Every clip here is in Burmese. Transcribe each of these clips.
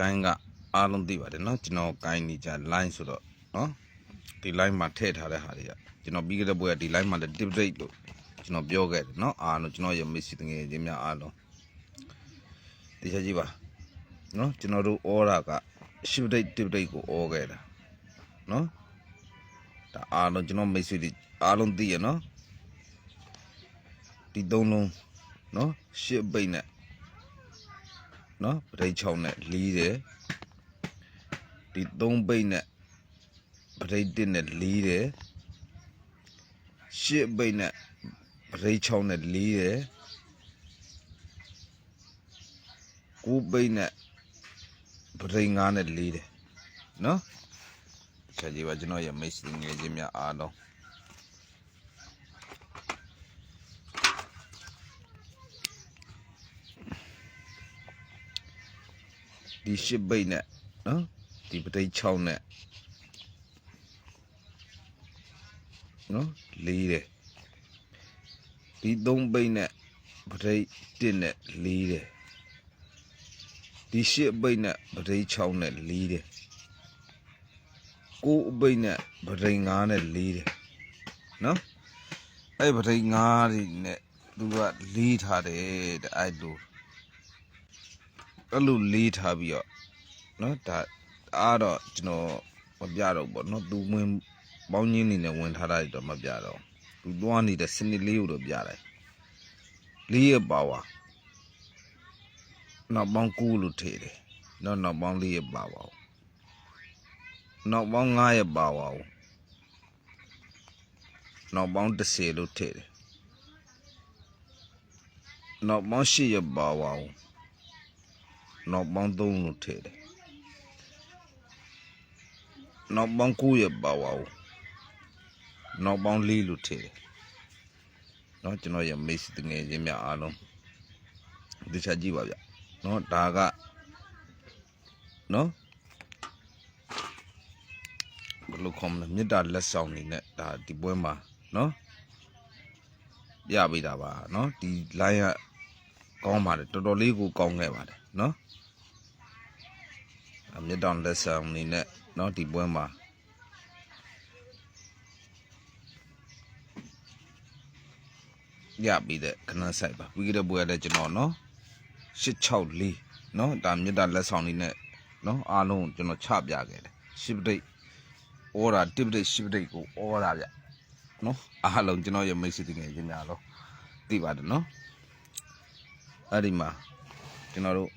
line ကအားလုံးသိပါတယ်เนาะကျွန်တော်ကိုင်းနေကြ line ဆိုတော့เนาะဒီ line မှာထည့်ထားတဲ့ဟာတွေကကျွန်တော်ပြီးခဲ့တဲ့ဘွဲကဒီ line မှာလည်း tip rate လို့ကျွန်တော်ပြောခဲ့တယ်เนาะအားလုံးကျွန်တော်ရဲ့ miss တငယ်ချင်းများအားလုံးဒီချက်ကြည့်ပါเนาะကျွန်တော်တို့ order က shift rate tip rate ကို order ခဲ့တာเนาะဒါအားလုံးကျွန်တော် miss တွေအားလုံးသိရเนาะဒီသုံးလုံးเนาะ shift ပိတ်နဲ့ နော်ပရိတ်6နဲ့လီးတယ်ဒီ3ပိတ်နဲ့ပရိတ်1နဲ့လီးတယ်8ပိတ်နဲ့ပရိတ်6နဲ့လီးတယ်9ပိတ်နဲ့ပရိတ်5နဲ့လီးတယ်နော်ဆက်ကြည့်ပါကျွန်တော်ရဲ့မိတ်ဆွေငယ်ချင်းများအားလုံး ဒီ8ပိတ်နဲ့နော်ဒီပရိတ်6နဲ့နော်လီးတယ်ဒီ3ပိတ်နဲ့ပရိတ်1နဲ့လီးတယ်ဒီ8ပိတ်နဲ့ပရိတ်6နဲ့လီးတယ်9ပိတ်နဲ့ပရိတ်5နဲ့လီးတယ်နော်အဲ့ပရိတ်5တွေနဲ့သူကလီးထားတယ်တဲ့အဲ့လို အဲ့လိုလီးထားပြီးတော့နော်ဒါအားတော့ကျွန်တော်မပြတော့ဘောနော်သူဝင်ပေါင်းရင်းနေနဲ့ဝင်ထားတာတွေတော့မပြတော့သူသွားနေတဲ့စနစ်လေးကိုတော့ပြတယ်လေးရဲ့ပါဝါနောက်ပေါင်း9လို့ထည့်တယ်နော်နောက်ပေါင်းလေးရဲ့ပါဝါကိုနောက်ပေါင်း9ရဲ့ပါဝါကိုနောက်ပေါင်း10လို့ထည့်တယ်နောက်ပေါင်း10ရဲ့ပါဝါကို နောက်ပေါင်း3လို့ထည့်တယ်နောက်ပေါင်း9ရဲ့ပါဝါကိုနောက်ပေါင်း4လို့ထည့်တယ်เนาะကျွန်တော်ရဲ့မိတ်ဆွေတငယ်ချင်းများအားလုံးဒီချက်ကြည့်ပါဗျเนาะဒါကเนาะဘယ်လိုခေါ်မလဲမေတ္တာလက်ဆောင်နေနဲ့ဒါဒီပွဲမှာเนาะပြပေးတာပါเนาะဒီ line ကကောင်းပါတယ်တော်တော်လေးကိုကောင်းခဲ့ပါတယ်เนาะအ မြတ်တောင်လက်ဆောင်နေနဲ့เนาะဒီပွဲမှာရပြီးတဲ့ခဏဆိုင်ပါပြီးကြတဲ့ပွဲလည်းကျွန်တော်เนาะ864เนาะဒါမြတ်တာလက်ဆောင်နေနဲ့เนาะအားလုံးကျွန်တော်ချပြခဲ့တယ်ရှစ်ပဒိတ်ဩရာတစ်ပဒိတ်ရှစ်ပဒိတ်ကိုဩရာဗျเนาะအားလုံးကျွန်တော်ရဲ့မိတ်ဆွေတွေငယ်ချင်းများလို့သိပါတယ်เนาะအဲ့ဒီမှာကျွန်တော်တို့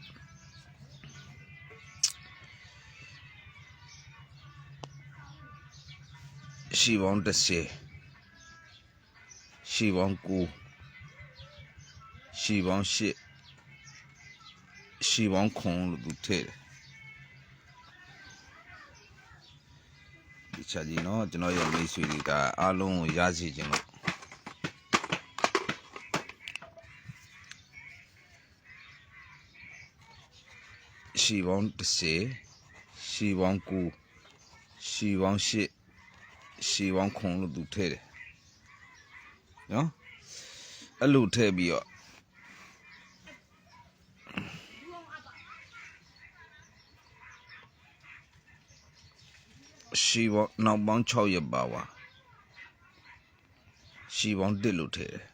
ရှိပေါင်း30ရှိပေါင်း9ရှိပေါင်း8ရှိပေါင်း9လို့သူထည့်တယ်ဒီချက်ကြီးနော်ကျွန်တော်ရဲ့မိတ်ဆွေတွေကအားလုံးကိုရစီခြင်းလို့ရှိပေါင်း30ရှိပေါင်း9ရှိပေါင်း8 ရှည်ပေါင်းခုံလို့သူထည့်တယ်နော်အဲ့လိုထည့်ပြီးတော့ရှည်ပေါင်းနောက်ပေါင်း6ရက်ပါဝါရှည်ပေါင်း1လို့ထည့်တယ်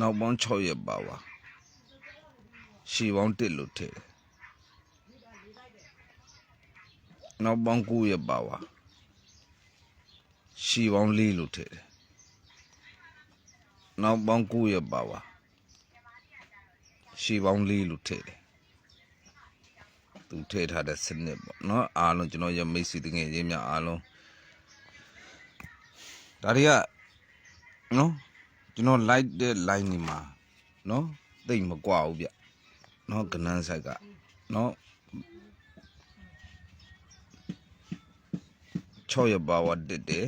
နောက်ပေါင်း6ရက်ပါဝါရှည်ပေါင်း1လို့ထည့်တယ် နောက်ပေါင်း9ရက်ပါပါရှီပေါင်း4လို့ထည့်တယ်နောက်ပေါင်း9ရက်ပါပါရှီပေါင်း4လို့ထည့်တယ်သူထည့်ထားတဲ့စနစ်ပေါ့နော်အားလုံးကျွန်တော်ရမိတ်ဆွေတငယ်ချင်းများအားလုံးဒါတွေကနော်ကျွန်တော် light တဲ့ line တွေမှာနော်တိတ်မကွာဘူးဗျနော်ကနန်းဆိုင်ကနော် 6ရက်ပါဝါတစ်တယ်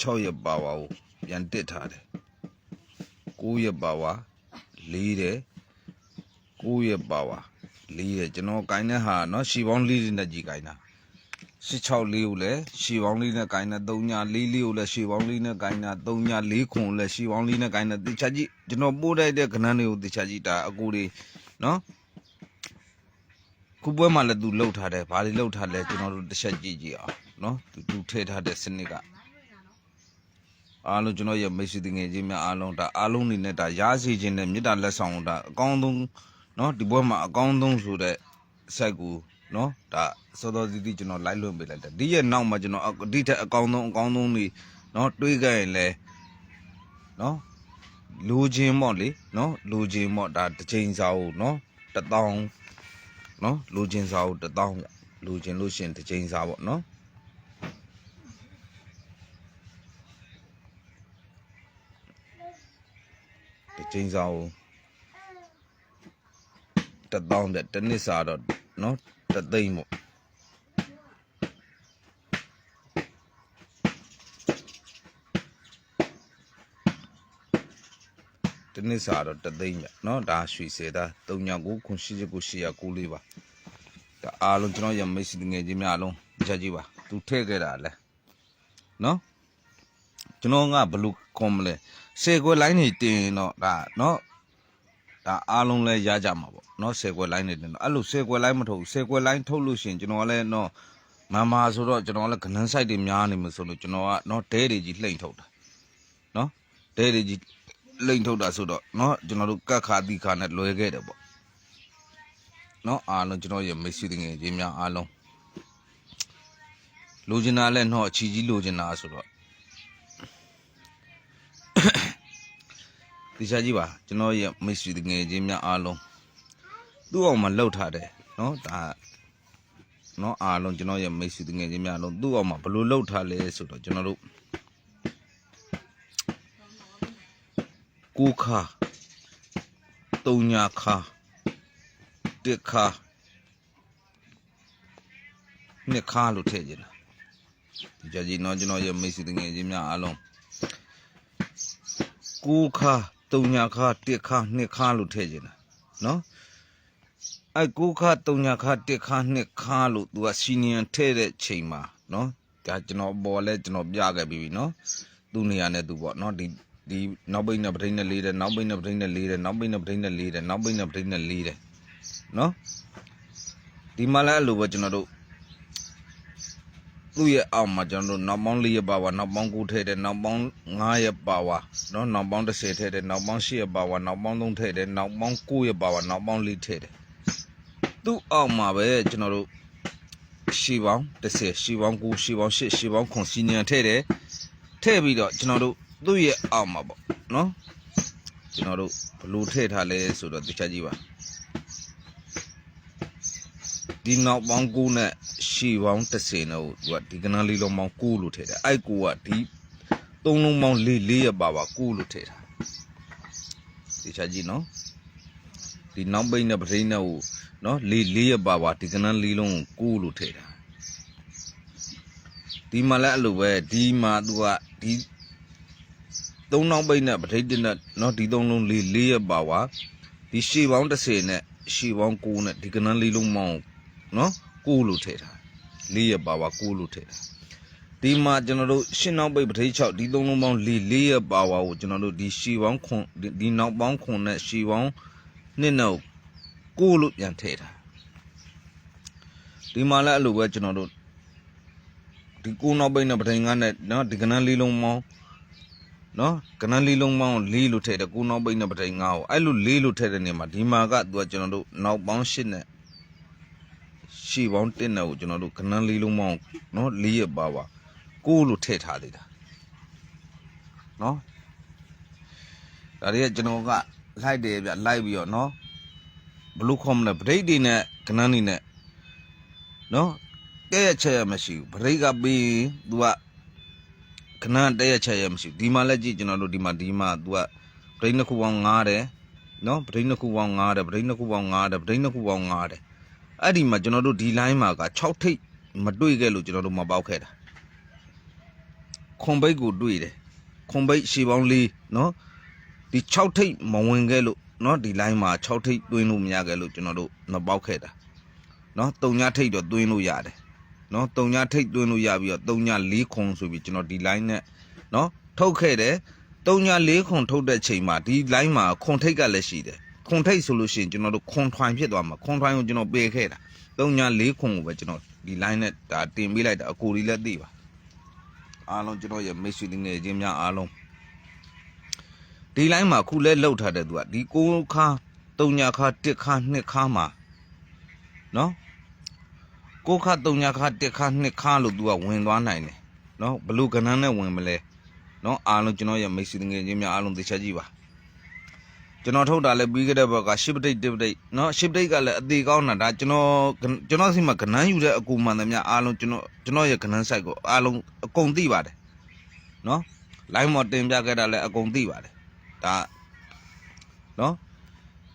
6ရက်ပါဝါကိုပြန်တစ်ထားတယ်9ရက်ပါဝါ4တယ်9ရက်ပါဝါ4တယ်ကျွန်တော်ကိုင်းတဲ့ဟာเนาะရှီပေါင်း4နဲ့ကြီးကိုင်းတာ 16လေးကိုလည်းရှီပေါင်းလေးနဲ့ကိုင်းတာ3ညာ4လေးကိုလည်းရှီပေါင်းလေးနဲ့ကိုင်းတာ3ညာ4ခွန်ကိုလည်းရှီပေါင်းလေးနဲ့ကိုင်းတာတခြားကြည့်ကျွန်တော်ပို့လိုက်တဲ့ခဏန်းတွေကိုတခြားကြည့်ဒါအကူတွေနော်ခုပွဲမှာလည်းသူလှုပ်ထားတယ်ဘာတွေလှုပ်ထားလဲကျွန်တော်တို့တစ်ချက်ကြည့်ကြည့်အောင် နော်သူသူထည့်ထားတဲ့စနစ်ကအားလုံးကျွန်တော်ရဲ့မိတ်ဆွေတငယ်ချင်းများအားလုံးဒါအားလုံးနေနဲ့ဒါရားစီခြင်းနဲ့မေတ္တာလက်ဆောင်ဒါအကောင်းဆုံးနော်ဒီပွဲမှာအကောင်းဆုံးဆိုတဲ့ဆက်ကူနော်ဒါစောစောစီးစီးကျွန်တော်လိုက်လွှင့်ပေးလိုက်တယ်ဒီရဲ့နောက်မှာကျွန်တော်အဒီထက်အကောင်းဆုံးအကောင်းဆုံးနေနော်တွေးခဲ့ရင်လဲနော်လူချင်းပေါ့လေနော်လူချင်းပေါ့ဒါတစ်ချိန်စာကိုနော်တစ်တောင်းနော်လူချင်းစာကိုတစ်တောင်းပေါ့လူချင်းလို့ရှရင်တစ်ချိန်စာပေါ့နော် တစ်ချိန်စာကိုတစ်တောင်းတဲ့တစ်နှစ်စာတော့နော်တစ်သိန်းပေါ့တစ်နှစ်စာတော့တစ်သိန်းပြနော်ဒါရွှေစေတာ39ခုရှိခုရှိရကူလေးပါဒါအားလုံးကျွန်တော်ရမိတ်ဆွေငယ်ချင်းများအားလုံးကြားကြည့်ပါသူထည့်ခဲ့တာလဲနော် ကျွန်တော်ကဘလို့ကွန်မလဲဆယ်ခွဲလိုင်းနေတင်တော့ဒါနော်ဒါအားလုံးလဲရကြမှာပေါ့နော်ဆယ်ခွဲလိုင်းနေတင်တော့အဲ့လိုဆယ်ခွဲလိုင်းမထုတ်ဆယ်ခွဲလိုင်းထုတ်လို့ရှိရင်ကျွန်တော်လည်းနော်မမဆိုတော့ကျွန်တော်လည်းကနန်းဆိုင်တွေများနေမှာဆိုလို့ကျွန်တော်ကနော်ဒဲတွေကြီးလှိမ့်ထုတ်တာနော်ဒဲတွေကြီးလိမ့်ထုတ်တာဆိုတော့နော်ကျွန်တော်တို့ကတ်ခါတိခါနဲ့လွဲခဲ့တယ်ပေါ့နော်အားလုံးကျွန်တော်ရဲ့မရှိတဲ့ငယ်ချင်းများအားလုံးလိုချင်တာလဲနော်အချီကြီးလိုချင်တာဆိုတော့ ဒီစားကြည့်ပါကျွန်တော်ရဲ့မိတ်ဆွေတငယ်ချင်းများအားလုံးသူ့အောင်မှာလှုပ်ထားတယ်နော်ဒါနော်အားလုံးကျွန်တော်ရဲ့မိတ်ဆွေတငယ်ချင်းများအားလုံးသူ့အောင်မှာဘယ်လိုလှုပ်ထားလဲဆိုတော့ကျွန်တော်တို့ကိုခါတုံညာခါတက်ခါနှစ်ခါလို့ထည့်ကြလားဒီကြကြီးနော်ကျွန်တော်ရဲ့မိတ်ဆွေတငယ်ချင်းများအားလုံးကိုခါ တုံညာခါတက်ခါနှစ်ခါလို့ထည့်ခြင်းတာနော်အဲကိုခါတုံညာခါတက်ခါနှစ်ခါလို့သူကစီနီယံထည့်တဲ့ချိန်မှာနော်ဒါကျွန်တော်ပေါ်လဲကျွန်တော်ပြခဲ့ပြီးပြီနော်သူ့နေရာနဲ့သူပေါ့နော်ဒီဒီနောက်ဘိန်းနဲ့ပထိန်းနဲ့လေးတယ်နောက်ဘိန်းနဲ့ပထိန်းနဲ့လေးတယ်နောက်ဘိန်းနဲ့ပထိန်းနဲ့လေးတယ်နောက်ဘိန်းနဲ့ပထိန်းနဲ့လေးတယ်နော်ဒီမှာလည်းအဲ့လိုပဲကျွန်တော်တို့ သူ့ရဲ့အောက်မှာကျွန်တော်တို့နောက်ပေါင်း၄ရက်ပါဝါနောက်ပေါင်း9ထည့်တယ်နောက်ပေါင်း9ရက်ပါဝါเนาะနောက်ပေါင်း10ထည့်တယ်နောက်ပေါင်း10ရက်ပါဝါနောက်ပေါင်း3ထည့်တယ်နောက်ပေါင်း9ရက်ပါဝါနောက်ပေါင်း4ထည့်တယ်သူ့အောက်မှာပဲကျွန်တော်တို့ရှီပေါင်း10ရှီပေါင်း9ရှီပေါင်း10ရှီပေါင်း9စီနီယံထည့်တယ်ထည့်ပြီးတော့ကျွန်တော်တို့သူ့ရဲ့အောက်မှာပေါ့เนาะကျွန်တော်တို့ဘယ်လိုထည့်ထားလဲဆိုတော့သိချကြည့်ပါ ဒီနောက်ပေါင်း9နဲ့ရှည်ပေါင်း30နဲ့ဟိုသူကဒီကနန်းလေးလုံးပေါင်း9လို့ထည့်တယ်အဲ့ကိုကဒီသုံးလုံးပေါင်း4 4ရပါပါ9လို့ထည့်တာဒီချာကြည့်နော်ဒီနောက်ပိတ်နဲ့ပထိန်းနဲ့ဟိုနော်4 4ရပါပါဒီကနန်းလေးလုံးကို9လို့ထည့်တာဒီမှာလည်းအဲ့လိုပဲဒီမှာသူကဒီသုံးနောက်ပိတ်နဲ့ပထိန်းတင်နဲ့နော်ဒီသုံးလုံး4 4ရပါပါဒီရှည်ပေါင်း30နဲ့ရှည်ပေါင်း9နဲ့ဒီကနန်းလေးလုံးပေါင်း နော်ကိုလို့ထည့်ထားလေးရပါဝါကိုလို့ထည့်ထားဒီမှာကျွန်တော်တို့ရှင်းနောက်ပိတ်ပထိတ်6ဒီသုံးလုံးပေါင်းလေးလေးရပါဝါကိုကျွန်တော်တို့ဒီရှီပေါင်းခွန်ဒီဒီနောက်ပေါင်းခွန်နဲ့ရှီပေါင်းနှစ်နဲ့ကိုလို့ပြန်ထည့်ထားဒီမှာလည်းအဲ့လိုပဲကျွန်တော်တို့ဒီကိုနောက်ပိတ်နဲ့ပထိတ်ငါနဲ့နော်ဒီကနန်းလေးလုံးပေါင်းနော်ကနန်းလေးလုံးပေါင်းလေးလို့ထည့်တယ်ကိုနောက်ပိတ်နဲ့ပထိတ်ငါကိုအဲ့လိုလေးလို့ထည့်တဲ့နေမှာဒီမှာကသူကကျွန်တော်တို့နောက်ပေါင်း8နဲ့ ရှီပေါင်း1နဲ့ကိုကျွန်တော်တို့ခဏန်းလေးလုံးပေါင်းเนาะ၄ရက်ပါပါကိုလို့ထည့်ထားသေးတာเนาะဒါတွေကကျွန်တော်ကလိုက်တယ်ဗျလိုက်ပြီးတော့เนาะဘလူးခေါမလဲဗရိတ်တွေနဲ့ခဏန်းနေနဲ့เนาะတဲ့ရချက်ရမရှိဘူးဗရိတ်ကပြီး तू ကခဏတဲ့ရချက်ရမရှိဘူးဒီမှာလက်ကြည့်ကျွန်တော်တို့ဒီမှာဒီမှာ तू ကဗရိတ်နှစ်ခုပေါင်း9တယ်เนาะဗရိတ်နှစ်ခုပေါင်း9တယ်ဗရိတ်နှစ်ခုပေါင်း9တယ်ဗရိတ်နှစ်ခုပေါင်း9တယ် အဲ့ဒီမှာကျွန်တော်တို့ဒီ line မှာက6ထိပ်မတွေ့ခဲ့လို့ကျွန်တော်တို့မပေါက်ခဲ့တာခွန်ဘိတ်ကိုတွေ့တယ်ခွန်ဘိတ်ရှေးပေါင်း၄နော်ဒီ6ထိပ်မဝင်ခဲ့လို့နော်ဒီ line မှာ6ထိပ်တွင်းလို့မရခဲ့လို့ကျွန်တော်တို့မပေါက်ခဲ့တာနော်၃ညထိပ်တော့တွင်းလို့ရတယ်နော်၃ညထိပ်တွင်းလို့ရပြီးတော့၃ည၄ခွန်ဆိုပြီးကျွန်တော်ဒီ line နဲ့နော်ထုတ်ခဲ့တယ်၃ည၄ခွန်ထုတ်တဲ့ချိန်မှာဒီ line မှာခွန်ထိပ်ကလည်းရှိတယ် ခွန်ထိတ်ဆိုလို့ရှိရင်ကျွန်တော်တို့ခွန်ထွိုင်ဖြစ်သွားမှာခွန်ထွိုင်ကိုကျွန်တော်ပေးခဲ့တာတုံညာ၄ခုံကိုပဲကျွန်တော်ဒီ line နဲ့ဒါတင်ပေးလိုက်တာအကိုကြီးလည်းသိပါအားလုံးကျွန်တော်ရဲ့မိတ်ဆွေတွေငယ်ချင်းများအားလုံးဒီ line မှာခုလဲလှုပ်ထားတဲ့သူကဒီကိုခါတုံညာခါတစ်ခါနှစ်ခါမှာနော်ကိုခါတုံညာခါတစ်ခါနှစ်ခါလို့သူကဝင်သွားနိုင်တယ်နော်ဘလူကနန်းနဲ့ဝင်မလဲနော်အားလုံးကျွန်တော်ရဲ့မိတ်ဆွေတွေငယ်ချင်းများအားလုံးသိချကြည့်ပါ ကျွန်တော်ထုတ်တာလည်းပြီးခဲ့တဲ့ဘက်ကရှစ်ပတိတ်တစ်ပတိတ်เนาะရှစ်ပတိတ်ကလည်းအသေးကောင်းတာဒါကျွန်တော်ကျွန်တော်စီမှာကနန်းယူတဲ့အကူမှန်သမျှအားလုံးကျွန်တော်ကျွန်တော်ရဲ့ကနန်း site ကိုအားလုံးအကုန်သိပါတယ်เนาะ line မော်တင်ပြခဲ့တာလည်းအကုန်သိပါတယ်ဒါเนาะ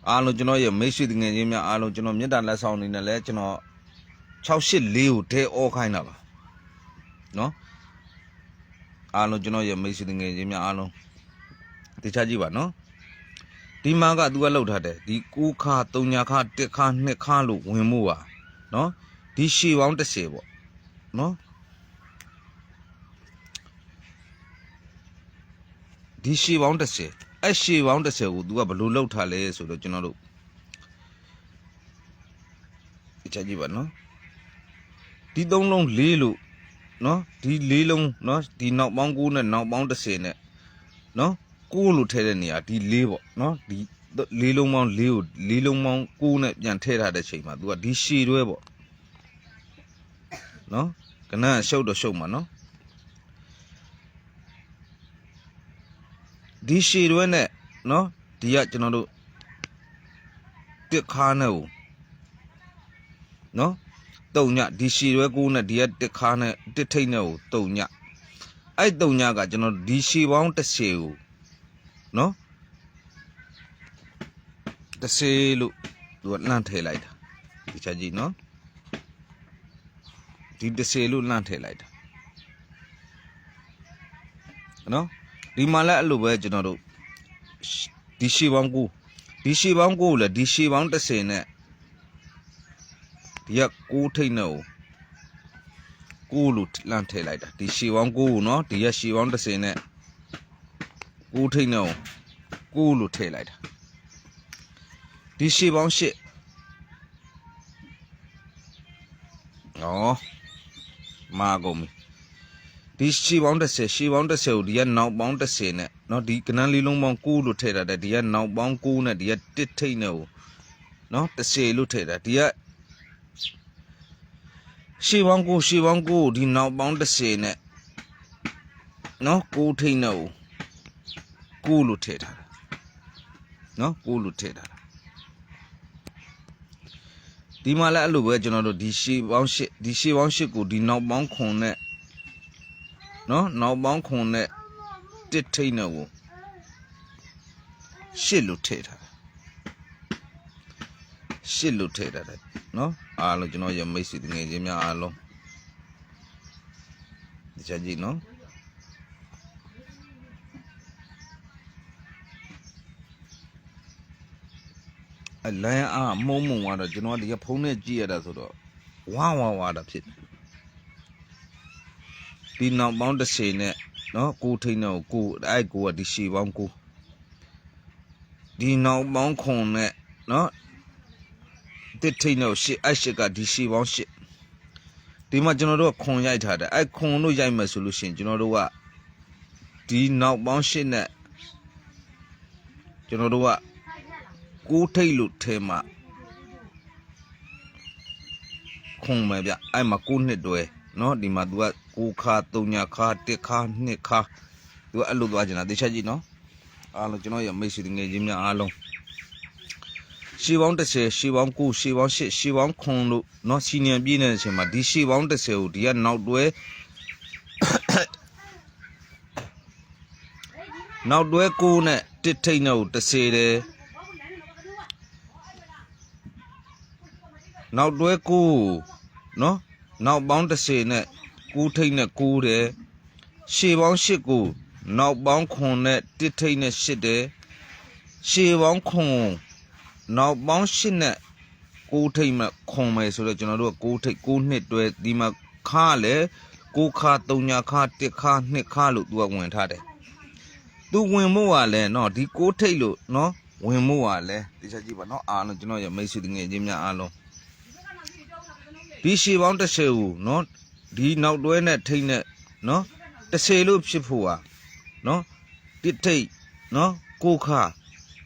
အားလုံးကျွန်တော်ရဲ့မိတ်ဆွေတငယ်ချင်းများအားလုံးကျွန်တော်မေတ္တာလက်ဆောင်နေနဲ့လည်းကျွန်တော်684ကိုတဲအောခိုင်းတာပါเนาะအားလုံးကျွန်တော်ရဲ့မိတ်ဆွေတငယ်ချင်းများအားလုံးတခြားကြည့်ပါเนาะ ဒီမှာက तू ကလောက်ထားတယ်ဒီ9ခါ3ညာခါ1ခါ2ခါလို့ဝင်မှုอ่ะเนาะဒီရှေပေါင်း30ပေါ့เนาะဒီရှေပေါင်း30အဲ့ရှေပေါင်း30ကို तू ကဘယ်လိုလောက်ထားလဲဆိုတော့ကျွန်တော်တို့ဒီချက်ကြည့်ပါเนาะဒီသုံးလုံး၄လို့เนาะဒီ၄လုံးเนาะဒီနောက်ပေါင်း9နဲ့နောက်ပေါင်း30နဲ့เนาะ ကိုလို့ထဲတဲ့နေရာဒီလေးပေါ့နော်ဒီလေးလုံးပေါင်းလေးကိုလေးလုံးပေါင်းကိုနဲ့ပြန်ထည့်ထားတဲ့ချိန်မှာ तू ကဒီရှည်တွဲပေါ့နော်ကနန်းရှုပ်တော့ရှုပ်မှာနော်ဒီရှည်တွဲနဲ့နော်ဒီကကျွန်တော်တို့တစ်ခါနဲ့ကိုနော်တုံညဒီရှည်တွဲကိုနဲ့ဒီကတစ်ခါနဲ့တစ်ထိတ်နဲ့ကိုတုံညအဲ့တုံညကကျွန်တော်တို့ဒီရှည်ပေါင်းတစ်ရှည်ကို နော်တစ်စေးလို့သူကလှမ်းထည့်လိုက်တာဒီချက်ကြီးနော်ဒီတစ်စေးလို့လှမ်းထည့်လိုက်တာနော်ဒီမှာလည်းအဲ့လိုပဲကျွန်တော်တို့ဒီရှေပေါင်းကိုဒီရှေပေါင်းကိုလည်းဒီရှေပေါင်း30နဲ့ဒီကကိုထိတ်နဲ့ကိုကိုလို့လှမ်းထည့်လိုက်တာဒီရှေပေါင်းကိုကိုနော်ဒီကရှေပေါင်း30နဲ့ ကိုထိန်လုံးကိုလို့ထည့်လိုက်တာဒီရှေ့ပေါင်းရှေ့နော်မာကုန်ပြီဒီရှေ့ပေါင်း30ရှေ့ပေါင်း30ကိုဒီကနောက်ပေါင်း30နဲ့နော်ဒီကနန်းလေးလုံးပေါင်း9လို့ထည့်ထားတယ်ဒီကနောက်ပေါင်း9နဲ့ဒီကတစ်ထိတ်နဲ့ကိုနော်30လို့ထည့်ထားဒီကရှေ့ပေါင်း9ရှေ့ပေါင်း9ကိုဒီနောက်ပေါင်း30နဲ့နော်9ထိတ်နဲ့ကို ကိုလို့ထည့်ထားတာနော်ကိုလို့ထည့်ထားတာဒီမှာလည်းအဲ့လိုပဲကျွန်တော်တို့ဒီရှေးပေါင်းရှစ်ဒီရှေးပေါင်းရှစ်ကိုဒီနောက်ပေါင်းခွန်နဲ့နော်နောက်ပေါင်းခွန်နဲ့တစ်ထိတ်နဲ့ကိုရှစ်လို့ထည့်ထားတာရှစ်လို့ထည့်ထားတယ်နော်အားလုံးကျွန်တော်ရမိတ်ဆွေတငယ်ချင်းများအားလုံးဒီချက်ကြည့်နော် အလန်းအားမုံမုံသွားတော့ကျွန်တော်ကဒီကဖုန်းနဲ့ကြည့်ရတာဆိုတော့ဝါဝါဝါတာဖြစ်တယ်ဒီနောက်ပေါင်း30နဲ့နော်ကိုထိန်တော့ကိုအဲ့ကိုကဒီရှေပေါင်းကိုဒီနောက်ပေါင်းခွန်နဲ့နော်တစ်ထိန်တော့ရှေအဲ့ရှေကဒီရှေပေါင်းရှေဒီမှာကျွန်တော်တို့ကခွန်ရိုက်ထားတယ်အဲ့ခွန်တို့ရိုက်မယ်ဆိုလို့ရှိရင်ကျွန်တော်တို့ကဒီနောက်ပေါင်းရှေနဲ့ကျွန်တော်တို့က ကိုးထိတ်လို့ထဲမှာခုံမယ်ဗျအဲ့မှာကိုးနှစ်တွဲเนาะဒီမှာ तू ကကိုးခါ၃ညာခါတစ်ခါနှစ်ခါ तू ကအဲ့လိုသွားကျင်တာတခြားကြည့်เนาะအားလုံးကျွန်တော်ရမိတ်ဆွေငယ်ချင်းများအားလုံးရှေးပေါင်း30ရှေးပေါင်း9ရှေးပေါင်း10ရှေးပေါင်း9လို့เนาะစီနီယံပြည့်နေတဲ့အချိန်မှာဒီရှေးပေါင်း30ကိုဒီကနောက်တွဲနောက်တွဲ9နဲ့တစ်ထိတ်နဲ့ကို30တယ် နောက်တွဲကိုနော်နောက်ပေါင်း30နဲ့9ထိတ်နဲ့9တယ်ရှေပေါင်း8ကိုနောက်ပေါင်း9နဲ့1ထိတ်နဲ့8တယ်ရှေပေါင်း9နောက်ပေါင်း8နဲ့9ထိတ်မှခွန်မယ်ဆိုတော့ကျွန်တော်တို့က9ထိတ်9နှစ်တွဲဒီမှာကခါလည်းကိုခါတုံညာခါတစ်ခါနှစ်ခါလို့သူကဝင်ထားတယ်သူဝင်မို့ကလည်းနော်ဒီကိုထိတ်လို့နော်ဝင်မို့ကလည်းတခြားကြည့်ပါနော်အားလုံးကျွန်တော်ရမိတ်ဆွေတငယ်ချင်းများအားလုံး ဒီရှေပေါင်း30ကိုနော်ဒီနောက်တွဲနဲ့ထိတ်နဲ့နော်30လို့ဖြစ်ဖို့ဟာနော်တစ်ထိတ်နော်ကိုခါ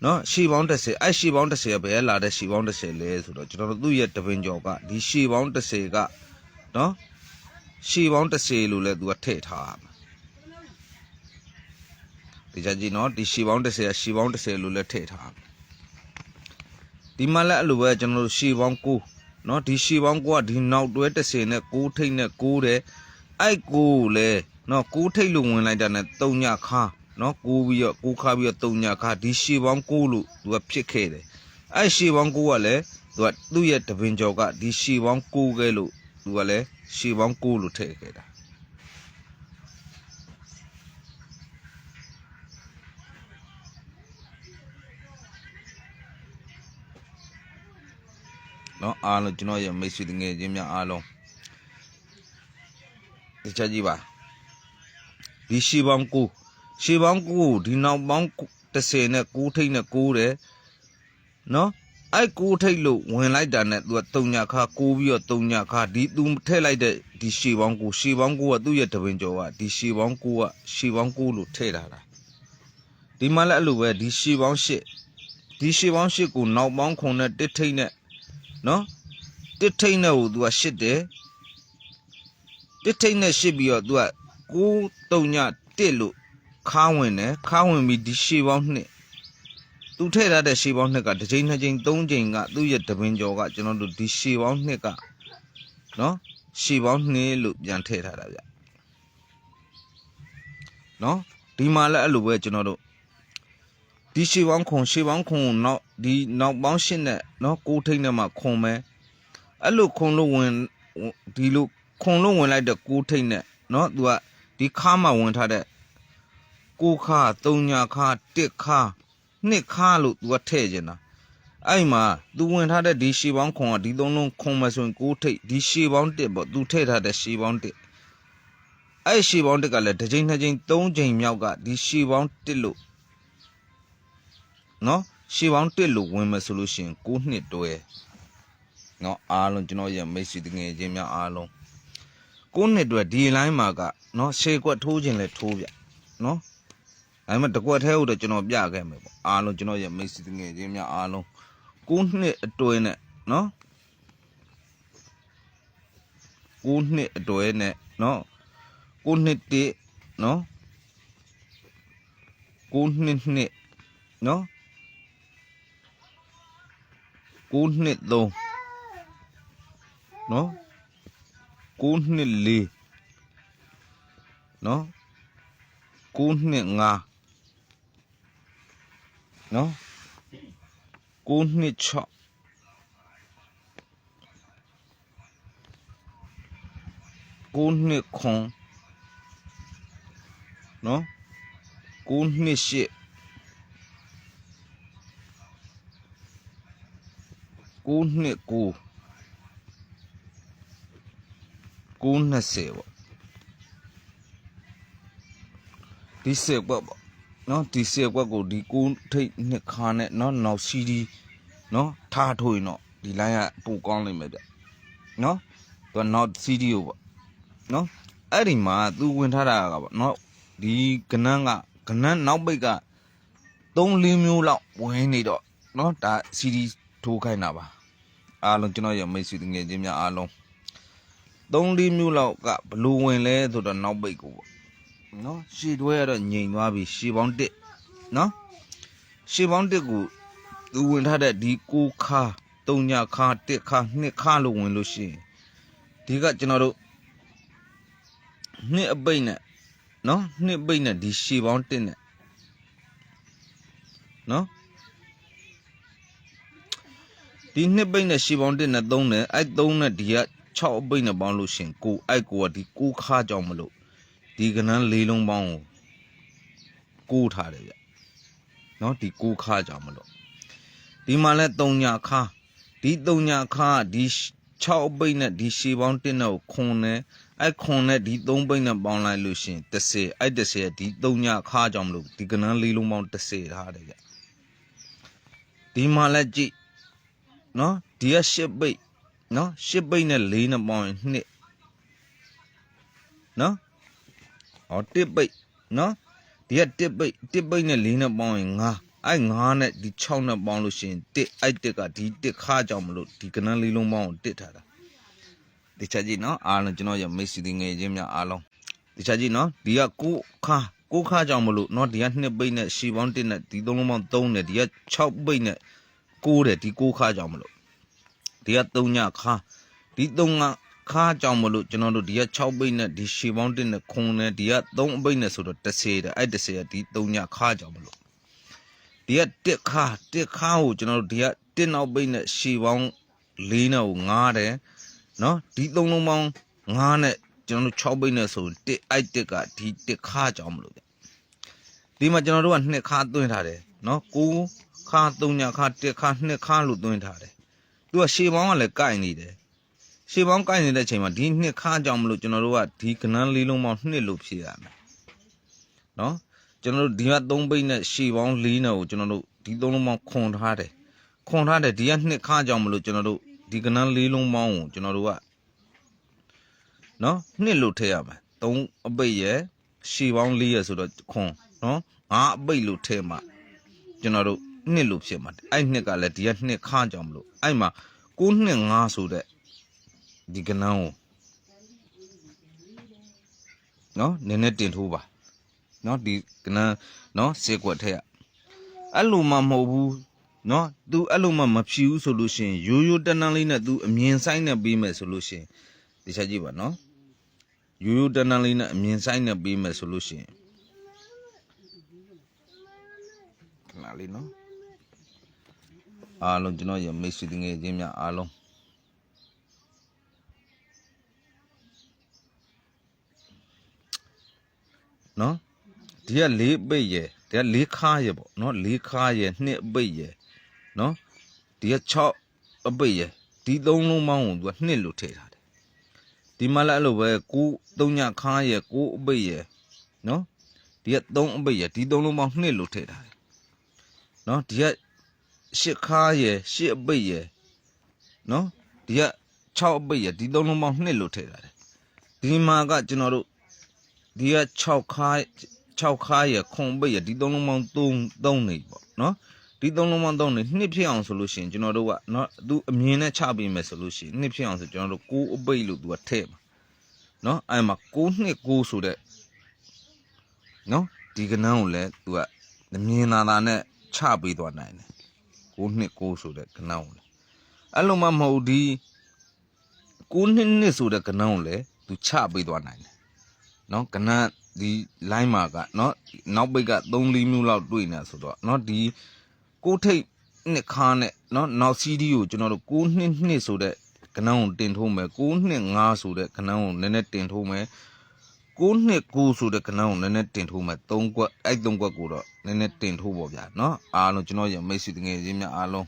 နော်ရှီပေါင်း30အဲ့ရှီပေါင်း30ကဘယ်လာတဲ့ရှီပေါင်း30လဲဆိုတော့ကျွန်တော်တို့သူ့ရဲ့တပင်ကျော်ကဒီရှီပေါင်း30ကနော်ရှီပေါင်း30လို့လဲသူကထည့်ထားရမှာဒီကြကြီးနော်ဒီရှီပေါင်း30ကရှီပေါင်း30လို့လဲထည့်ထားရမှာဒီမှာလည်းအဲ့လိုပဲကျွန်တော်တို့ရှီပေါင်း9 နော်ဒီရှီပေါင်း9ကဒီနောက်တွဲ30နဲ့6ထိတ်နဲ့6တဲ့အဲ့9လဲနော်6ထိတ်လို့ဝင်လိုက်တာနဲ့3ညခါနော်ကူပြီးတော့ကူခါပြီးတော့တုံညာခါဒီရှေပေါင်းကိုလို့သူကဖြစ်ခဲ့တယ်အဲ့ရှေပေါင်းကိုကလည်းသူကသူ့ရဲ့တပင်ကျော်ကဒီရှေပေါင်းကိုကဲလို့သူကလည်းရှေပေါင်းကိုလို့ထည့်ခဲ့တာ နော်အားလုံးကျွန်တော်ရဲ့မိတ်ဆွေတငယ်ချင်းများအားလုံးဒီချက်ကြီးပါဒီရှေပေါင်းကိုရှေးပေါင်း9ဒီနောက်ပေါင်း30နဲ့9ထိတ်နဲ့9တယ်နော်အဲ့9ထိတ်လို့ဝင်လိုက်တာနဲ့သူက3ညခါ9ပြီးတော့3ညခါဒီသူထည့်လိုက်တဲ့ဒီရှေးပေါင်း9ရှေးပေါင်း9ကသူ့ရဲ့တပင်ကျော်ကဒီရှေးပေါင်း9ကရှေးပေါင်း9လို့ထည့်ထားတာဒီမှာလည်းအဲ့လိုပဲဒီရှေးပေါင်း8ဒီရှေးပေါင်း8ကိုနောက်ပေါင်း9နဲ့တစ်ထိတ်နဲ့ နော်တစ်ထိတ်နဲ့ကိုသူက8တယ်တစ်ထိတ်နဲ့8ပြီးတော့သူက9 3ည1လို့ခါဝင်တယ်ခါဝင်ပြီးဒီရှေပေါင်းနှစ်သူထည့်ထားတဲ့ရှေပေါင်းနှစ်ကတစ်ချိန်နှစ်ချိန်သုံးချိန်ကသူ့ရဲ့တပင်ကျော်ကကျွန်တော်တို့ဒီရှေပေါင်းနှစ်ကနော်ရှေပေါင်းနှစ်လို့ပြန်ထည့်ထားတာဗျနော်ဒီမှာလည်းအဲ့လိုပဲကျွန်တော်တို့ ဒီရှေးပေါင်းခွန်ရှေးပေါင်းခွန်နောက်ဒီနောက်ပေါင်းရှစ်နဲ့နော်ကိုထိတ်နဲ့မှခွန်ပဲအဲ့လိုခွန်လို့ဝင်ဒီလိုခွန်လို့ဝင်လိုက်တဲ့ကိုထိတ်နဲ့နော်သူကဒီခါမှဝင်ထားတဲ့ကိုခါ၃ညာခါတစ်ခါနှစ်ခါလို့သူကထည့်ကျင်တာအဲ့မှာသူဝင်ထားတဲ့ဒီရှေးပေါင်းခွန်ကဒီသုံးလုံးခွန်မဆိုရင်ကိုထိတ်ဒီရှေးပေါင်းတစ်ပေါ့သူထည့်ထားတဲ့ရှေးပေါင်းတစ်အဲ့ရှေးပေါင်းတစ်ကလည်းတစ်ချိန်နှစ်ချိန်သုံးချိန်မြောက်ကဒီရှေးပေါင်းတစ်လို့ နော်ရှေပေါင်းတစ်လို့ဝင်မယ်ဆိုလို့ရှိရင်ကိုနှစ်တွဲနော်အားလုံးကျွန်တော်ရဲ့မိတ်ဆွေတငယ်ချင်းများအားလုံးကိုနှစ်တွဲဒီလိုင်းမှာကနော်ရှေကွက်ထိုးခြင်းလဲထိုးပြနော်ဒါပေမဲ့တကွက်သေးဟုတ်တော့ကျွန်တော်ပြခဲ့မယ်ပေါ့အားလုံးကျွန်တော်ရဲ့မိတ်ဆွေငယ်ချင်းများအားလုံး9နှစ်အတွဲနဲ့နော်9နှစ်အတွဲနဲ့နော်9နှစ်တည်းနော်9နှစ်နှစ်နော် 9နှစ်3နော်9နှစ်4နော်9နှစ်5နော်9နှစ်6 9နှစ်ခွန်နော်9နှစ်8 9နှစ် 9 9နှစ်10ပေါ့ဒီစေကွက်ပေါ့နော်ဒီစေကွက်ကိုဒီကိုးထိတ်နှစ်ခါနဲ့နော်နောက်စီဒီနော်ထားထိုးရင်တော့ဒီလိုင်းကပိုကောင်းလိမ့်မယ်ဗျနော်သူကနောက်စီဒီကိုပေါ့နော်အဲ့ဒီမှာသူဝင်ထားတာကပေါ့နော်ဒီကနန်းကကနန်းနောက်ပိတ်က3 4မျိုးလောက်ဝင်နေတော့နော်ဒါစီဒီထိုးခိုင်းတာပါ အားလုံးကျွန်တော်ရမိတ်ဆွေငယ်ချင်းများအားလုံး3 4မျိုးလောက်ကဘလူဝင်လဲဆိုတော့နောက်ပိတ်ကိုပေါ့နော်ရှေ့တွဲကတော့ငြိမ်သွားပြီရှေ့ပေါင်း1နော်ရှေ့ပေါင်း1ကိုသူဝင်ထားတဲ့ဒီ6ခါ3ညခါ1ခါ2ခါလို့ဝင်လို့ရှိရင်ဒီကကျွန်တော်တို့နှစ်အပိတ်နဲ့နော်နှစ်ပိတ်နဲ့ဒီရှေ့ပေါင်း1နဲ့နော် ဒီနှစ်ပိတ်နဲ့ရှေ့ပေါင်း1နဲ့3နဲ့အဲ့3နဲ့ဒီက6အပိတ်နဲ့ပေါင်းလို့ရှိရင်ကိုအဲ့ကိုကဒီ6ခါကြောင်မလို့ဒီကနန်းလေးလုံးပေါင်းကိုကိုးထားတယ်ဗျနော်ဒီကိုးခါကြောင်မလို့ဒီမှာလဲ3ညခါဒီ3ညခါကဒီ6အပိတ်နဲ့ဒီရှေပေါင်း1နဲ့ကိုခွန်နေအဲ့ခွန်နဲ့ဒီ3ပိတ်နဲ့ပေါင်းလိုက်လို့ရှရင်30အဲ့30ရဲ့ဒီ3ညခါကြောင့်မလို့ဒီကနန်းလေးလုံးပေါင်း30ထားတယ်ဗျဒီမှာလက်ကြည့် နော်ဒီက10ပိတ်နော်10ပိတ်နဲ့4နဲ့ပေါင်းရင်2နော်ဟော1ပိတ်နော်ဒီက1ပိတ်1ပိတ်နဲ့4နဲ့ပေါင်းရင်9အဲ့9နဲ့ဒီ6နဲ့ပေါင်းလို့ရှရင်1အဲ့1ကဒီ1ခါကြောင့်မလို့ဒီကနန်းလေးလုံးပေါင်းကို1ထားတာတခြားကြည့်နော်အားလုံးကျွန်တော်ရမိတ်ဆွေတွေငယ်ချင်းများအားလုံးတခြားကြည့်နော်ဒီကကိုခါကိုခါကြောင့်မလို့နော်ဒီကနှစ်ပိတ်နဲ့ရှီပေါင်း1နဲ့ဒီသုံးလုံးပေါင်း3နဲ့ဒီက6ပိတ်နဲ့ 6တဲ့ဒီကိုခါကြောင့်မလို့ဒီက3ညခါဒီ3ကခါကြောင့်မလို့ကျွန်တော်တို့ဒီက6ပိတ်နဲ့ဒီရှီပေါင်း1နဲ့ခုံနဲ့ဒီက3ပိတ်နဲ့ဆိုတော့30တဲ့အဲ့30ကဒီ3ညခါကြောင့်မလို့ဒီက1ခါ1ခါကိုကျွန်တော်တို့ဒီက1နောက်ပိတ်နဲ့ရှီပေါင်း4နဲ့ကို9တယ်နော်ဒီသုံးလုံးပေါင်း9နဲ့ကျွန်တော်တို့6ပိတ်နဲ့ဆိုတစ်အိုက်တစ်ကဒီတစ်ခါကြောင်းမလို့ဗျဒီမှာကျွန်တော်တို့ကနှစ်ခါသွင်းထားတယ်နော်9 ခါ3ညခါတစ်ခါနှစ်ခါလို့သွင်းထားတယ်သူကရှေပေါင်းကလည်းကိုက်နေတယ်ရှေပေါင်းကိုက်နေတဲ့အချိန်မှာဒီနှစ်ခါကြောင်းမလို့ကျွန်တော်တို့ကဒီကနန်းလေးလုံးပေါင်းနှစ်လို့ဖြည့်ရမယ်နော်ကျွန်တော်တို့ဒီက3ပိတ်နဲ့ရှေပေါင်း4နဲ့ကိုကျွန်တော်တို့ဒီ3လုံးပေါင်းခွန်ထားတယ်ခွန်ထားတယ်ဒီကနှစ်ခါကြောင်းမလို့ကျွန်တော်တို့ဒီကနန်းလေးလုံးပေါင်းကိုကျွန်တော်တို့ကနော်နှစ်လို့ထည့်ရမယ်၃အပိတ်ရယ်ရှည်ပေါင်း၄ရယ်ဆိုတော့ခွန်နော်ငါအပိတ်လို့ထည့်မှကျွန်တော်တို့ နှစ်လို့ဖြစ်မှာအဲ့နှစ်ကလည်းဒီကနှစ်ခါကြောင်မလို့အဲ့မှာ9နှစ်5ဆိုတဲ့ဒီကနန်းကိုနော်နည်းနည်းတင်ထိုးပါနော်ဒီကနန်းနော်စေကွက်ထည့်ရအဲ့လိုမှမဟုတ်ဘူးနော် तू အဲ့လိုမှမဖြူဘူးဆိုလို့ရှိရင်ရိုးရိုးတန်းတန်းလေးနဲ့ तू အမြင်ဆိုင်နဲ့ပေးမယ်ဆိုလို့ရှိရင်ဒီချက်ကြည့်ပါနော်ရိုးရိုးတန်းတန်းလေးနဲ့အမြင်ဆိုင်နဲ့ပေးမယ်ဆိုလို့ရှိရင်ခဏလေးနော် အားလုံးကျွန်တော်ရမိတ်ဆွေငယ်ချင်းများအားလုံးနော်ဒီကလေးပိတ်ရယ်ဒီကလေးခါရယ်ပေါ့နော်လေးခါရယ်နှစ်ပိတ်ရယ်နော်ဒီက6အပိတ်ရယ်ဒီသုံးလုံးပေါင်းကိုသူကနှစ်လို့ထည့်ထားတယ်ဒီမှာလည်းအဲ့လိုပဲ9 3ညခါရယ်9အပိတ်ရယ်နော်ဒီက3အပိတ်ရယ်ဒီသုံးလုံးပေါင်းနှစ်လို့ထည့်ထားတယ်နော်ဒီက ရှစ်ခါရယ်ရှစ်အပိတ်ရယ်နော်ဒီက6အပိတ်ရယ်ဒီသုံးလုံးပေါင်းနှစ်လို့ထည့်ထားတယ်ဒီမှာကကျွန်တော်တို့ဒီက6ခါ6ခါရယ်ခွန်ပိတ်ရယ်ဒီသုံးလုံးပေါင်း3 3နေပေါ့နော်ဒီသုံးလုံးပေါင်း3နေနှစ်ဖြစ်အောင်ဆိုလို့ရှိရင်ကျွန်တော်တို့ကနော်သူအမြင်နဲ့ချပေးမယ်ဆိုလို့ရှိရင်နှစ်ဖြစ်အောင်ဆိုကျွန်တော်တို့9အပိတ်လို့သူကထည့်မှာနော်အဲ့မှာ9နှစ်9ဆိုတဲ့နော်ဒီကနန်းကိုလည်းသူကမြင်သာသာနဲ့ချပေးသွားနိုင်တယ် 6နှစ်6ဆိုတဲ့ကနန်းကိုလည်းအဲ့လိုမှမဟုတ်ဒီ6နှစ်နှစ်ဆိုတဲ့ကနန်းကိုလည်းသူချပေးသွားနိုင်တယ်เนาะကနန်းဒီ line မှာကเนาะနောက်ပိတ်က3 4မျိုးလောက်တွေ့နေဆိုတော့เนาะဒီ ကိုထိတ်နှစ်ခါနဲ့เนาะနောက် CD ကိုကျွန်တော်တို့6နှစ်နှစ်ဆိုတဲ့ကနန်းကိုတင်ထိုးမယ်6နှစ်5ဆိုတဲ့ကနန်းကိုနည်းနည်းတင်ထိုးမယ် 6နှစ်9ဆိုတဲ့ကနန်းကိုနည်းနည်းတင်ထိုးမယ်3ကွက်အဲ့3ကွက်ကိုတော့နည်းနည်းတင်ထိုးပေါ့ဗျာเนาะအားလုံးကျွန်တော်ရမိတ်ဆွေတငယ်ချင်းများအားလုံး